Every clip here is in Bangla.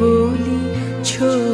বলি ছো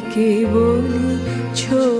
তুমি কি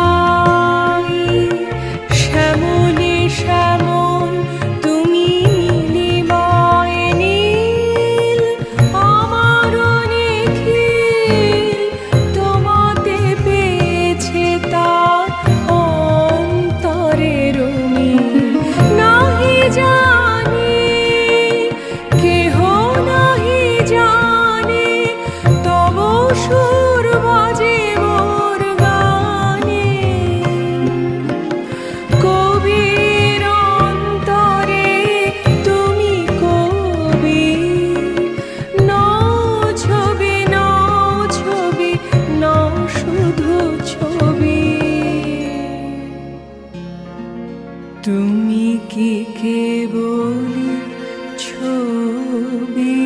তুমি কি কেবলি ছবি?